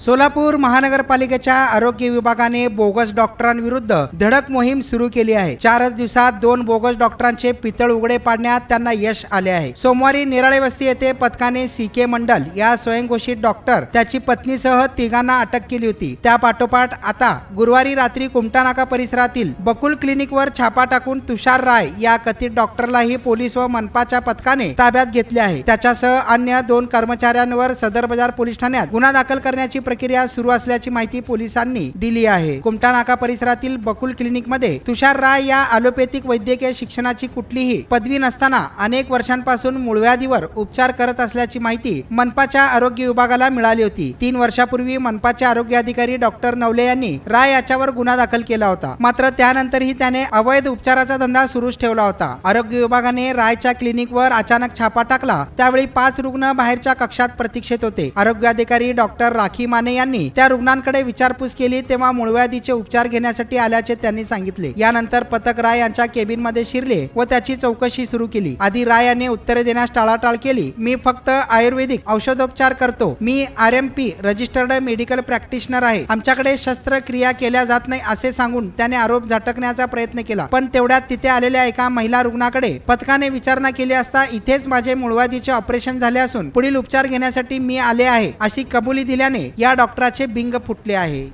सोलापूर महानगरपालिकेच्या आरोग्य विभागाने बोगस डॉक्टरांविरुद्ध धडक मोहीम सुरू केली आहे. चारच दिवसात दोन बोगस डॉक्टरांचे पितळ उघडे पाडण्यात त्यांना यश आले आहे. सोमवारी निराळे वस्ती येथे पथकाने सी के मंडल या स्वयंघोषित डॉक्टर त्याची पत्नीसह तिघांना अटक केली होती. त्या पाठोपाठ आता गुरुवारी रात्री कुमटा नाका परिसरातील बकुल क्लिनिकवर छापा टाकून तुषार राय या कथित डॉक्टरलाही पोलीस व मनपाच्या पथकाने ताब्यात घेतले आहे. त्याच्यासह अन्य दोन कर्मचाऱ्यांवर सदर बाजार पोलीस ठाण्यात गुन्हा दाखल करण्याची प्रक्रिया सुरू असल्याची माहिती पोलिसांनी दिली आहे. कुमटा नाका परिसरातील बकुल क्लिनिकमध्ये तुषार राय या अलोपॅथिक वैद्यकीय शिक्षणाची कुठलीही पदवी नसताना अनेक वर्षांपासून मूळव्याधीवर उपचार करत असल्याची माहिती मनपाच्या आरोग्य विभागाला मिळाली होती. तीन वर्षापूर्वी मनपाचे आरोग्य अधिकारी डॉक्टर नवले यांनी राय याच्यावर गुन्हा दाखल केला होता. मात्र त्यानंतरही त्याने अवैध उपचाराचा धंदा सुरूच ठेवला होता. आरोग्य विभागाने रायच्या क्लिनिकवर अचानक छापा टाकला. त्यावेळी पाच रुग्ण बाहेरच्या कक्षात प्रतीक्षेत होते. आरोग्य अधिकारी डॉक्टर राखी माने यांनी त्या रुग्णांकडे विचारपूस केली तेव्हा मूळव्याधीचे उपचार घेण्यासाठी आल्याचे त्यांनी सांगितले. यानंतर पथक राय यांच्या केबिनमध्ये शिरले व त्याची चौकशी सुरू केली. आधी राय यांनी उत्तरे देण्यास टाळाटाळ केली. मी फक्त आयुर्वेदिक औषधोपचार करतो. मी R M P registered medical practitioner आहे. आमच्याकडे शस्त्रक्रिया केल्या जात नाही असे सांगून त्याने आरोप झटकण्याचा प्रयत्न केला. पण तेवढ्यात तिथे आलेल्या एका महिला रुग्णाकडे पथकाने विचारणा केली असता इथेच माझे मूळव्याधीचे ऑपरेशन झाले असून पुढील उपचार घेण्यासाठी मी आले आहे अशी कबुली दिल्याने या या डॉक्टराचे बिंग फुटले आहे.